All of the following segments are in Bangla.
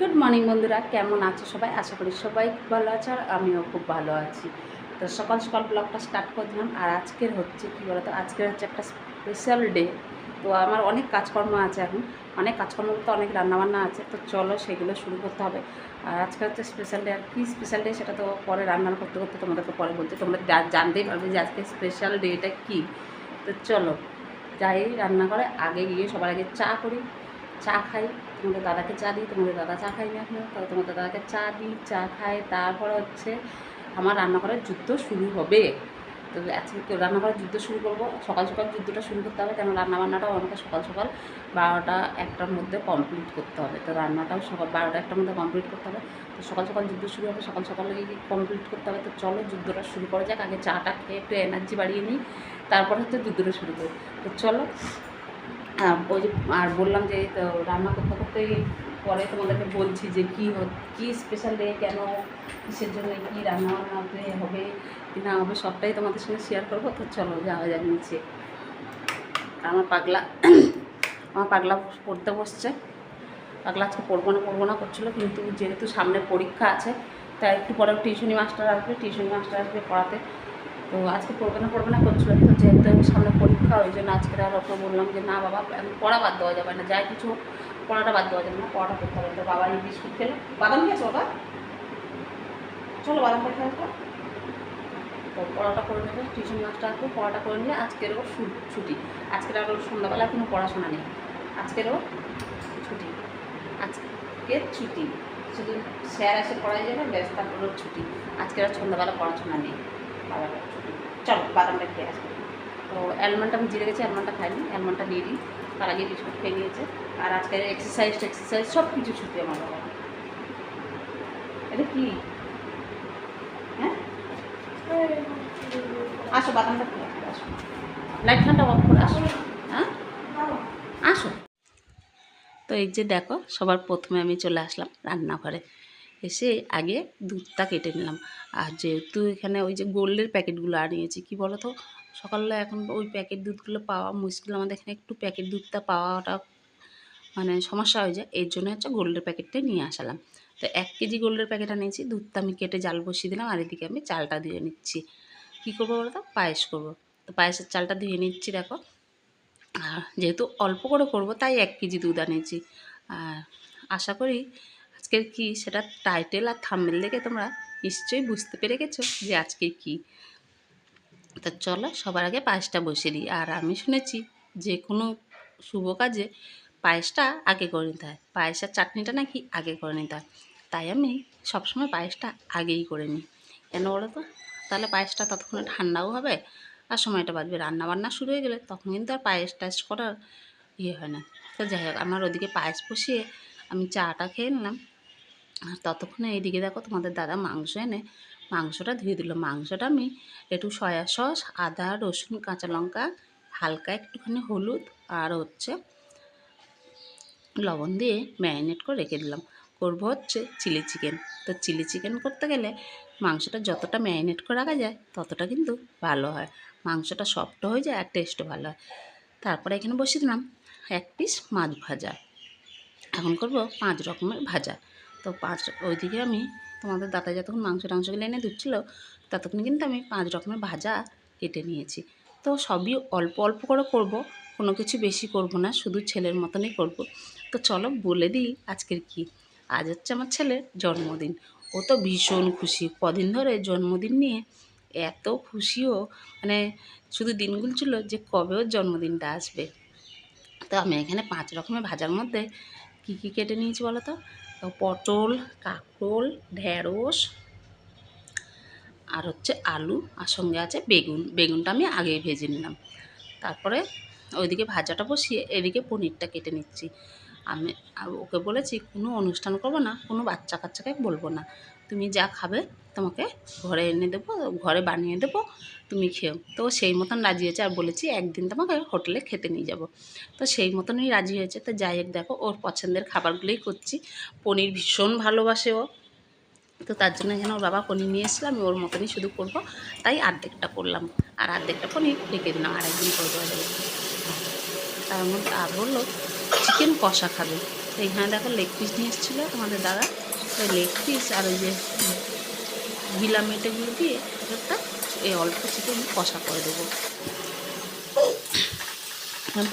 গুড মর্নিং বন্ধুরা। কেমন আছো সবাই? আশা করি সবাই ভালো আছে আর আমিও খুব ভালো আছি। তো সকাল সকাল ব্লগটা স্টার্ট করে দিলাম আর আজকের হচ্ছে কী বলতো? আজকের হচ্ছে একটা স্পেশাল ডে তো আমার অনেক কাজকর্ম আছে এখন। অনেক কাজকর্ম তো অনেক রান্নাবান্না আছে। তো চলো সেগুলো শুরু করতে হবে। আর আজকে হচ্ছে স্পেশাল ডে আর কী স্পেশাল ডে সেটা তো পরে রান্না করতে করতে তোমাদেরকে পরে বলছি। তোমরা জানতেই পারবে যে আজকে স্পেশাল ডেটা কী। তো চলো যাই রান্না করে আগে গিয়ে সবার আগে চা করি। চা খাই, তোমাদের দাদাকে চা দিই, তোমাদের দাদা চা খাই না এখনও তো তোমাদের দাদাকে চা দিই, চা খাই তারপর হচ্ছে আমার রান্নাঘরের যুদ্ধ শুরু হবে। তো আজকে রান্নাঘরের যুদ্ধ শুরু করব, সকাল সকাল যুদ্ধটা শুরু করতে হবে কেন রান্নাবান্নাটাও আমাকে সকাল সকাল বারোটা একটার মধ্যে কমপ্লিট করতে হবে। তো রান্নাটাও সকাল বারোটা একটার মধ্যে কমপ্লিট করতে হবে। তো সকাল সকাল যুদ্ধ শুরু হবে, সকাল সকাল কমপ্লিট করতে হবে। তো চলো যুদ্ধটা শুরু করা যাক, আগে চাটা খেয়ে একটু এনার্জি বাড়িয়ে নিই, তারপর হচ্ছে যুদ্ধটা শুরু করি। তো চলো ওই যে, আর বললাম যে, তো রান্না করতে করতেই পরে তোমাদেরকে বলছি যে কী কী স্পেশাল ডে কেন, কিসের জন্য, কী রান্না বান্না হবে হবে কি না হবে, সবটাই তোমাদের সঙ্গে শেয়ার করব। তো চলো, যাওয়া যাক নিচে। আমার পাগলা আমার পাগলা পড়তে বসছে। পাগলা আজকে পড়ব না পড়ব না, করছিল, কিন্তু যেহেতু সামনে পরীক্ষা আছে, তাই একটু পরে টিউশনি মাস্টার আসবে, টিউশনি মাস্টার আসবে পড়াতে। তো আজকে পড়বে না পড়বে না, করছিল। তো যেহেতু সামনে পরীক্ষা, ওই জন্য আজকে আর ওকে বললাম যে, না বাবা, এখন পড়া বাদ দেওয়া যাবে না, যাই কিছু পড়াটা বাদ দেওয়া যাবে না, পড়াটা করতে হবে। তো বাবা এই বিস্কুট খেলো। বাদাম খেয়েছো বাবা? চলো বাদাম খেতে আসব তো পড়াটা করে নেবে টিউশন আসবে পড়াটা করে নিলে আজকেরও ছু- ছুটি। আজকের আর ওর সন্ধ্যাবেলা কোনো পড়াশোনা নেই। আজকেরও ছুটি। আজকে ছুটি। শুধু স্যার এসে পড়াই যাবে, ব্যাস তারপরেও ছুটি। আজকের আর সন্ধ্যাবেলা পড়াশোনা নেই। ছুটি চলো, বাদামটা খেয়ে আসব। তো অ্যালমন্ডটা আমি জিরে গেছি, অ্যালমন্ডটা খাইনি, অ্যালমন্ডটা দিয়ে দিই। তার আগে বিস্কুট খেয়ে নিয়েছে। আর আজকে এক্সারসাইজ এক্সারসাইজ সব কিছু ছুটি আমার বাবা এটা কি? হ্যাঁ? আসো, বাদামটা খেয়ে আসো লাইট ফ্যানটা অফ করে আসো। হ্যাঁ? আসো। তো এই যে দেখো, সবার প্রথমে আমি চলে আসলাম রান্নাঘরে। এসে আগে দুধটা কেটে নিলাম। আর যেহেতু এখানে ওই যে গোল্ডের প্যাকেটগুলো আনিয়েছি কি বলো তো সকালে এখন ওই প্যাকেট দুধগুলো পাওয়া মুশকিল। আমাদের এখানে একটু প্যাকেট দুধটা পাওয়াটা মানে সমস্যা হয়ে যায়। এর জন্য হচ্ছে গোল্ডের প্যাকেটটাই নিয়ে আসলাম। তো এক কেজি গোল্ডের প্যাকেট আনিয়েছি, দুধটা আমি কেটে জাল বসিয়ে দিলাম আর এদিকে আমি চালটা দিয়ে নিচ্ছি। কী করব বলো তো পায়েস করব। তো পায়েসের চালটা ধুয়ে নিচ্ছি দেখো। আর যেহেতু অল্প করে করব, তাই এক কেজি দুধ আনিয়েছি। আর আশা করি আজকের কি সেটা টাইটেল আর থাম্বেল দেখে তোমরা নিশ্চয়ই বুঝতে পেরে গেছো যে আজকে কি। তা চলো সবার আগে পায়েসটা বসিয়ে দিই। আর আমি শুনেছি যে কোনো শুভ কাজে পায়েসটা আগে করে নিতে হয়। পায়েসের চাটনিটা নাকি আগে করে নিতে হয়। তাই আমি সবসময় পায়েসটা আগেই করে নিই। কেন বলো তো? তাহলে পায়েসটা ততক্ষণে ঠান্ডাও হবে আর সময়টা বাঁচবে। রান্না বান্না শুরু হয়ে গেলে তখন কিন্তু আর পায়েস টায়েস করার ইয়ে হয় না। তো যাই হোক, আমার ওদিকে পায়েস বসিয়ে আমি চাটা খেয়ে নিলাম। আর ততক্ষণে এইদিকে দেখো তোমাদের দাদা মাংস এনে, মাংসটা ধুয়ে দিল। মাংসটা আমি একটু সয়া সস, আদা, রসুন, কাঁচা লঙ্কা, হালকা একটুখানি হলুদ আর হচ্ছে লবণ দিয়ে ম্যারিনেট করে রেখে দিলাম। করব হচ্ছে চিলি চিকেন। তো চিলি চিকেন করতে গেলে মাংসটা যতটা ম্যারিনেট করে রাখা যায় ততটা কিন্তু ভালো হয়। মাংসটা সফট হয়ে যায় আর টেস্টও ভালো হয়। তারপরে এখানে বসিয়ে দিলাম এক পিস মাছ ভাজা। এখন করব পাঁচ রকমের ভাজা। তো পাঁচ ওইদিকে আমি তোমাদের দাদা যতক্ষণ মাংস টাংসগুলো এনে ধুচ্ছিল, ততক্ষণ কিন্তু আমি পাঁচ রকমের ভাজা কেটে নিয়েছি। তো সবই অল্প অল্প করে করব, কোনো কিছু বেশি করব না, শুধু ছেলের মতনই করব। তো চলো বলে দিই আজকের কি। আজ হচ্ছে আমার ছেলের জন্মদিন। ও তো ভীষণ খুশি। কদিন ধরে জন্মদিন নিয়ে এত খুশিও মানে শুধু দিন গুনছিল যে কবে ওর জন্মদিনটা আসবে। তো আমি এখানে পাঁচ রকমের ভাজার মধ্যে কী কী কেটে নিয়েছি বলো তো? পটল, কাঁকরোল, ঢেঁড়স আর হচ্ছে আলু আর সঙ্গে আছে বেগুন। বেগুনটা আমি আগেই ভেজে নিলাম। তারপরে ওইদিকে ভাজাটা বসিয়ে এদিকে পনিরটা কেটে নিচ্ছি। আমি ওকে বলেছি, কোনো অনুষ্ঠান করব না, কোনো বাচ্চা কাচ্চাকে বলব না। তুমি যা খাবে তোমাকে ঘরে এনে দেবো, ঘরে বানিয়ে দেবো, তুমি খেও। তো সেই মতন রাজি হয়েছে আর বলেছি একদিন তোমাকে হোটেলে খেতে নিয়ে যাব। তো সেই মতনই রাজি হয়েছে। তো যাই হোক, দেখো, ওর পছন্দের খাবারগুলোই করছি। পনির ভীষণ ভালোবাসে ও। তো তার জন্য এখানে ওর বাবা পনির নিয়ে এসেছিল, আমি ওর মতনই শুধু করব। তাই অর্ধেকটা করলাম। আর অর্ধেকটা পনির রেখে দিলাম, আর একদিন করে দেওয়া যাবে। তার মধ্যে আর বলল চিকেন কষা খাবে। তো এখানে দেখো লেগ পিস নিয়ে এসেছিল আমাদের দাদা। ওই লেগ পিস আর ওই যে গিলা মেটেগুলো দিয়ে একটা এই অল্প চিকেন কষা করে দেবো।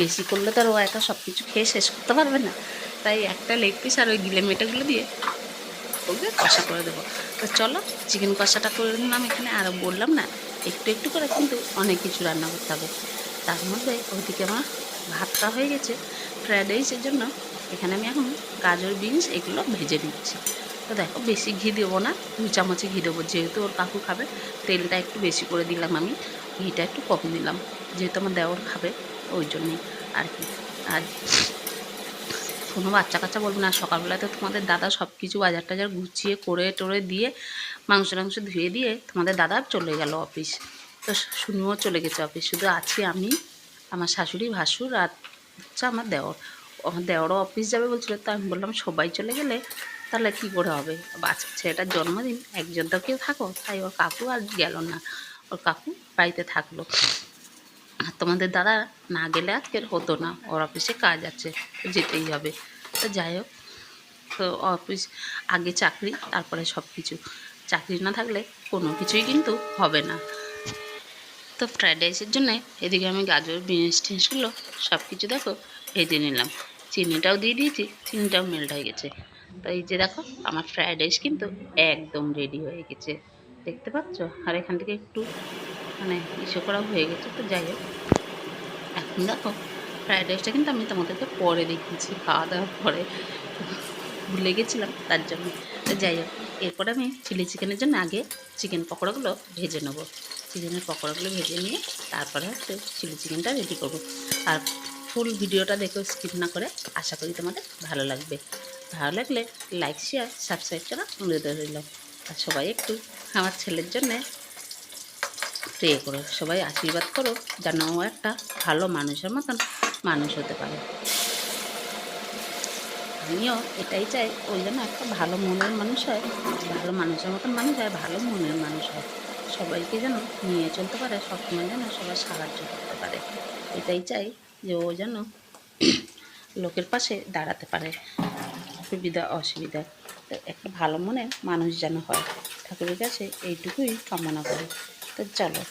বেশি করলে তো আর ও একা সব কিছু খেয়ে শেষ করতে পারবে না। তাই একটা লেগ পিস আর ওই গিলে মেটেগুলো দিয়ে ওকে কষা করে দেবো। তো চলো চিকেন কষাটা করে নিলাম এখানে। আর বললাম না, একটু একটু করে কিন্তু অনেক কিছু রান্না করতে হবে। তার মধ্যে ওইদিকে আমার ভাতটা হয়ে গেছে। ফ্রায়েড রাইসের জন্য এখানে আমি এখন গাজর, বিনস এগুলো ভেজে নিচ্ছি। তো দেখো, বেশি ঘি দেবো না, দু চামচে ঘি দেবো। যেহেতু ওর কাকু খাবে, তেলটা একটু বেশি করে দিলাম আমি, ঘিটা একটু কম দিলাম, যেহেতু আমার দেওর খাবে, ওই জন্যই আর কি। আর কোনো বাচ্চা কাচ্চা বলব না সকালবেলায় তো তোমাদের দাদা সব কিছু বাজার টাজার গুছিয়ে করে টোরে দিয়ে, মাংস টাংস ধুয়ে দিয়ে তোমাদের দাদা চলে গেল অফিস। তো শুনিও চলে গেছে অফিস, শুধু আছি আমি, আমার শাশুড়ি, ভাসুর আর হচ্ছে আমার দেওর। আমার দেওরও অফিস যাবে বলছিল, তো আমি বললাম সবাই চলে গেলে তাহলে কী করে হবে? বাচ্চা ছেলেটার জন্মদিন, একজন তো কেউ থাকো, তাই ওর কাকু আর গেল না। ওর কাকু বাড়িতে থাকল। আর তোমাদের দাদা না গেলে আজকের হতো না। ওর অফিসে কাজ আছে যেতেই হবে। তো যাই হোক, তো অফিস, আগে চাকরি, তারপরে সব কিছু চাকরি না থাকলে কোনো কিছুই কিন্তু হবে না। তো ফ্রায়েড রাইসের জন্য এদিকে আমি গাজর, বিনস টিনসগুলো সব কিছু দেখো, ভেজে নিলাম। চিনিটাও দিয়ে দিয়েছি, চিনিটাও মেল্ট হয়ে গেছে। তো এই যে দেখো, আমার ফ্রায়েড রাইস কিন্তু একদম রেডি হয়ে গেছে। দেখতে পাচ্ছ? আর এখান থেকে একটু মানে ইসে করা হয়ে গেছে, তো যাই হোক। এখন দেখো ফ্রায়েড রাইসটা কিন্তু আমি তোমাদেরকে পরে দেখিয়েছি খাওয়া দাওয়ার পরে। ভুলে গেছিলাম, তার জন্য। যাই হোক, এরপরে আমি চিলি চিকেনের জন্য আগে চিকেন পকোড়াগুলো ভেজে নেব। চিকেনের পকোড়াগুলো ভেজে নিয়ে তারপরে হচ্ছে চিলি চিকেনটা রেডি করব। আর ফুল ভিডিওটা দেখো স্কিপ না করে আশা করি তোমাদের ভালো লাগবে। ভালো লাগলে লাইক শেয়ার সাবস্ক্রাইব করা অনুরোধ রইল। আর সবাই একটু আমার ছেলের জন্যে প্রে করো, সবাই আশীর্বাদ করো যেন ও একটা ভালো মানুষের মতন মানুষ হতে পারে। আমিও এটাই চাই ওই জন্য একটা ভালো মনের মানুষ হয়, ভালো মানুষের মতন মানুষ হয়, ভালো মনের মানুষ হয়। সবাইকে যেন নিয়ে চলতে পারে, সবসময় যেন সবাই সাহায্য করতে পারে। এটাই চাই যে ও যেন লোকের পাশে দাঁড়াতে পারে। সুবিধা, অসুবিধা, তো একটা ভালো মনে মানুষ যেন হয়। ঠাকুরের কাছে এইটুকুই কামনা করি। তো চলো,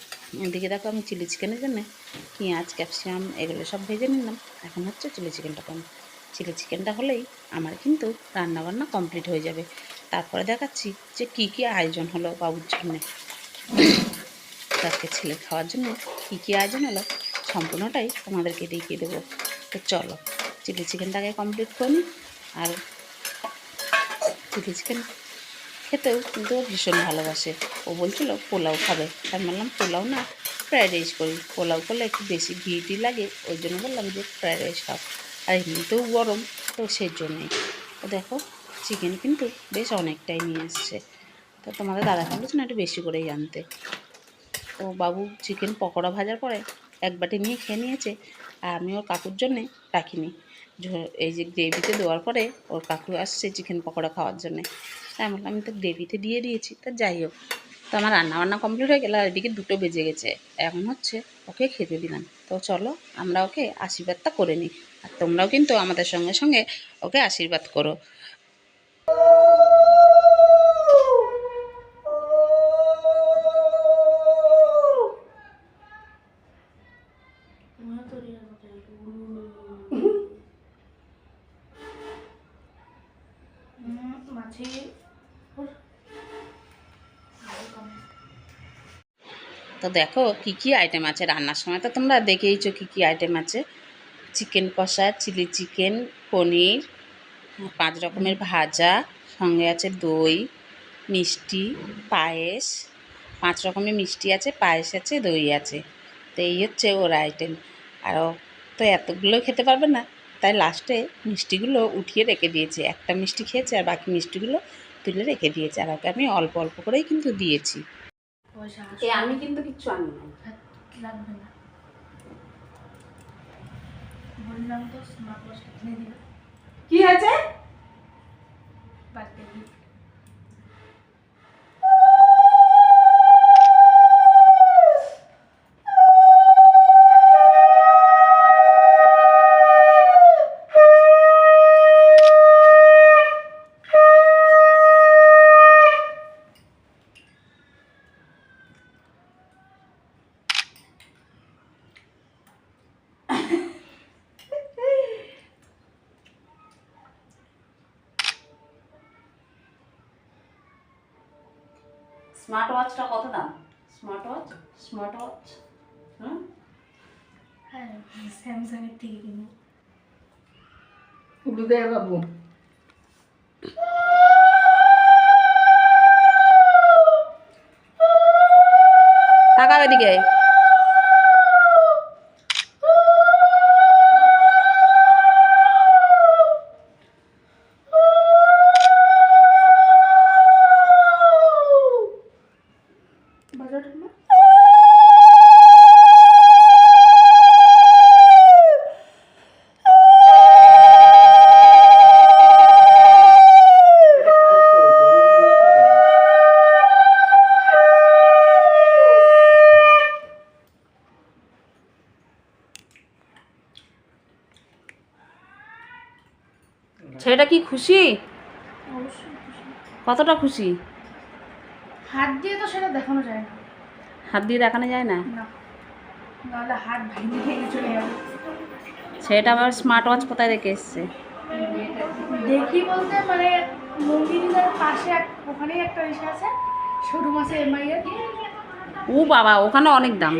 এদিকে দেখো আমি চিলি চিকেনের জন্য পেঁয়াজ, ক্যাপসিকাম এগুলো সব ভেজে নিলাম। এখন হচ্ছে চিলি চিকেনটা কম চিলি চিকেনটা হলেই আমার কিন্তু রান্নাবান্না কমপ্লিট হয়ে যাবে। তারপরে দেখাচ্ছি যে কী কী আয়োজন হলো বাবুর জন্যে। আজকে ছেলে খাওয়ার জন্য কী কী আয়োজন হলো সম্পূর্ণটাই তোমাদেরকে দেখিয়ে দেবো। তো চলো, চিলি চিকেনটাকে কমপ্লিট করি আর চিলি চিকেন খেতেও কিন্তু ও ভীষণ ভালোবাসে। ও বলছিল, পোলাও খাবে। আমি বললাম, পোলাও না ফ্রায়েড রাইস করি। পোলাও করলে একটু বেশি ঘি টি লাগে, ওই জন্য বললাম যে ফ্রায়েড রাইস খাও। আর এমনিতেও গরম, তো সেই জন্যেই দেখো চিকেন কিন্তু বেশ অনেকটাই নিয়ে এসছে। তো তোমাদের দাদা বলেছে, না, একটু বেশি করেই আনতে। তো বাবু চিকেন পকোড়া ভাজার পরে এক বাটি নিয়ে খেয়ে নিয়েছে, আর আমি ওর কাকুর জন্যে রাখিনি। এই যে গ্রেভিতে দেওয়ার পরে ওর কাকু আসছে চিকেন পকোড়া খাওয়ার জন্যে। তাই বললাম, আমি তো গ্রেভিতে দিয়ে দিয়েছি তা যাই হোক। তো আমার রান্নাবান্না কমপ্লিট হয়ে গেল আর এদিকে দুটো বেজে গেছে। এখন হচ্ছে ওকে খেতে দিলাম। তো চলো আমরা ওকে আশীর্বাদটা করে নিই। আর তোমরাও কিন্তু আমাদের সঙ্গে সঙ্গে ওকে আশীর্বাদ করো। তো দেখো কি কি আইটেম আছে রান্নার সময় তো তোমরা দেখেইছো কি কি আইটেম আছে। চিকেন কষা চিলি চিকেন পনির, পাঁচ রকমের ভাজা, সঙ্গে আছে দই, মিষ্টি, পায়েস, পাঁচ রকমের মিষ্টি আছে, পায়েস আছে, দই আছে। তো এই হচ্ছে ওর আইটেম আর তো এতগুলো খেতে পারবে না, তাই লাস্টে মিষ্টিগুলো উঠিয়ে রেখে দিয়েছে। একটা মিষ্টি খেয়েছে আর বাকি মিষ্টিগুলো তুলে রেখে দিয়েছে। আর ওকে আমি অল্প অল্প করেই কিন্তু দিয়েছি। পয়সা এ আমি কিন্তু কিচ্ছু আনি নাই। লাগবে না। বললাম তো স্মার্ট ওয়াচটা কিনে দিবে। কি হয়েছে? বাড়িতে গুরুদেব বাবু। টাকা এদিকে খুশি? কতটা খুশি? হাত দিয়ে তো সেটা দেখানো যায় না। হাত দিয়ে দেখানো যায় না? নাহলে হাত ভেঙে ভেঙে চলে যাবে। ছেলেটা আবার স্মার্ট ওয়াচ কোথায় রেখে এসছে? দেখি বলতে মানে মন্দিরের পাশে ওখানেই একটা আছে। সরু মাসে এমআই এর। ও বাবা ওখানে অনেক দাম।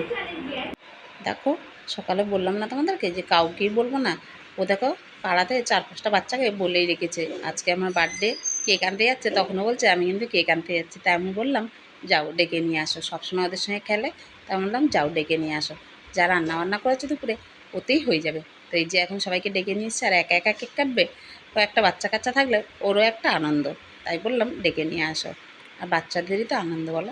দেখো সকালে বললাম না তোমাদেরকে যে কাউকেই বলব না। ও দেখো পাড়াতে চার পাঁচটা বাচ্চাকে বলেই রেখেছে, আজকে আমার বার্থডে কেক আনতে যাচ্ছে। তখনও বলছে, আমি কিন্তু কেক আনতে যাচ্ছি। তাই আমি বললাম, যাও, ডেকে নিয়ে আসো। সবসময় ওদের সঙ্গে খেলে। তাই বললাম, যাও, ডেকে নিয়ে আসো। যা রান্না বান্না করেছে দুপুরে, ওতেই হয়ে যাবে। তো এই যে এখন সবাইকে ডেকে নিয়ে এসছে, আর একা একা কেক কাটবে কয়েকটা বাচ্চা কাচ্চা থাকলে ওরও একটা আনন্দ। তাই বললাম, ডেকে নিয়ে আসো। আর বাচ্চাদেরই তো আনন্দ বলো।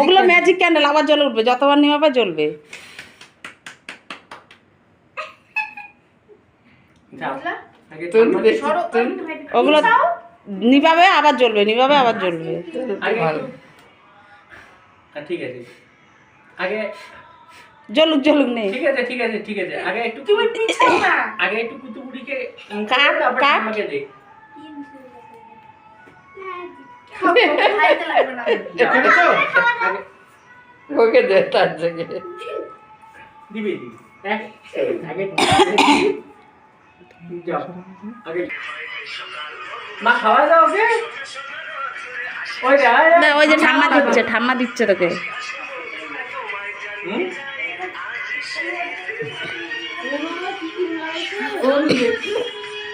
ওগুলা ম্যাজিক ক্যান্ডেল আবার জ্বলে উঠবে যতবার নিমাবে জ্বলবে। ওগুলো নিভাবে আবার জ্বলবে নিভাবে আবার জ্বলবে। ঠিক আছে। আগে জ্বলুক জ্বলুক নেই ঠিক আছে ঠিক আছে ঠিক আছে। আগে একটু তুমি আগে একটু কুতুকুড়িকে কাট, তারপর আমাকে দে। ওকে দে তার থেকে। দিবি হ্যাঁ মা খাওয়া দাও ওকে। ওই না, ওই যে ঠাম্মা দিচ্ছে ঠাম্মা দিচ্ছে তোকে। হুম?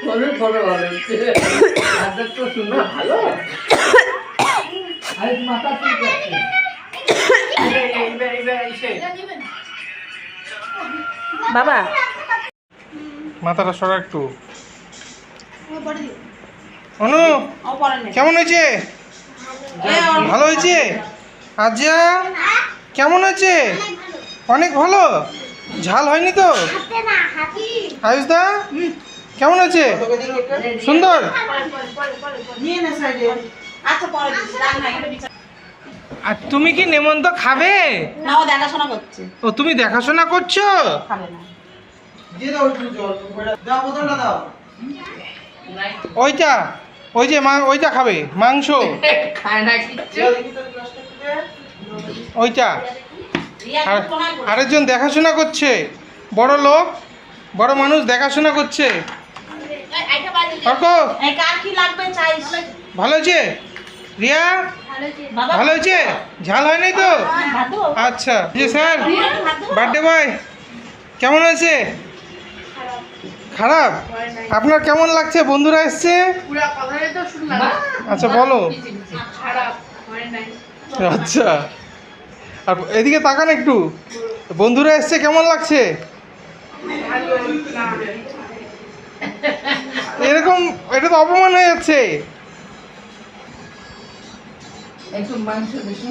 অনেক ভালো ভালো আদর তো সুন্দর ভালো? আরে মাথা ঠিক আছে। এইবার, এইবার, এইবার এসে। বাবা। মাথাটা সরা একটু। অনু ও পরে নে কেমন হয়েছে? ভালো হয়েছে? আজ্জা কেমন হয়েছে? অনেক ভালো। ঝাল হয়নি তো? আয়ুষদা কেমন আছে? সুন্দর? আর তুমি কি নেমন্ত খাবে? ও, তুমি দেখাশোনা করছ? ওইটা, ওই যে মা ওইটা খাবে, মাংস। ওইটা। আরেকজন দেখাশোনা করছে, বড় লোক, বড় মানুষ দেখাশোনা করছে। ভালো হয়েছে? রিয়া? ভালো হয়েছে? ঝাল হয় নাই তো আচ্ছা জি স্যার বার্থডে বয় কেমন হয়েছে? খারাপ। আপনার কেমন লাগছে? বন্ধুরা এসছে? তো আচ্ছা বলো। হয় আচ্ছা। আর এদিকে তাকান একটু। বন্ধুরা এসছে কেমন লাগছে? এরকম এটা তো অপমান হয়ে যাচ্ছে। একটু মাংস বেশি।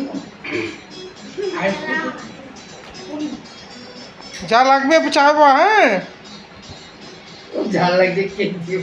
যা লাগবে চাইব হ্যাঁ। যা লাগবে কেক দিয়ে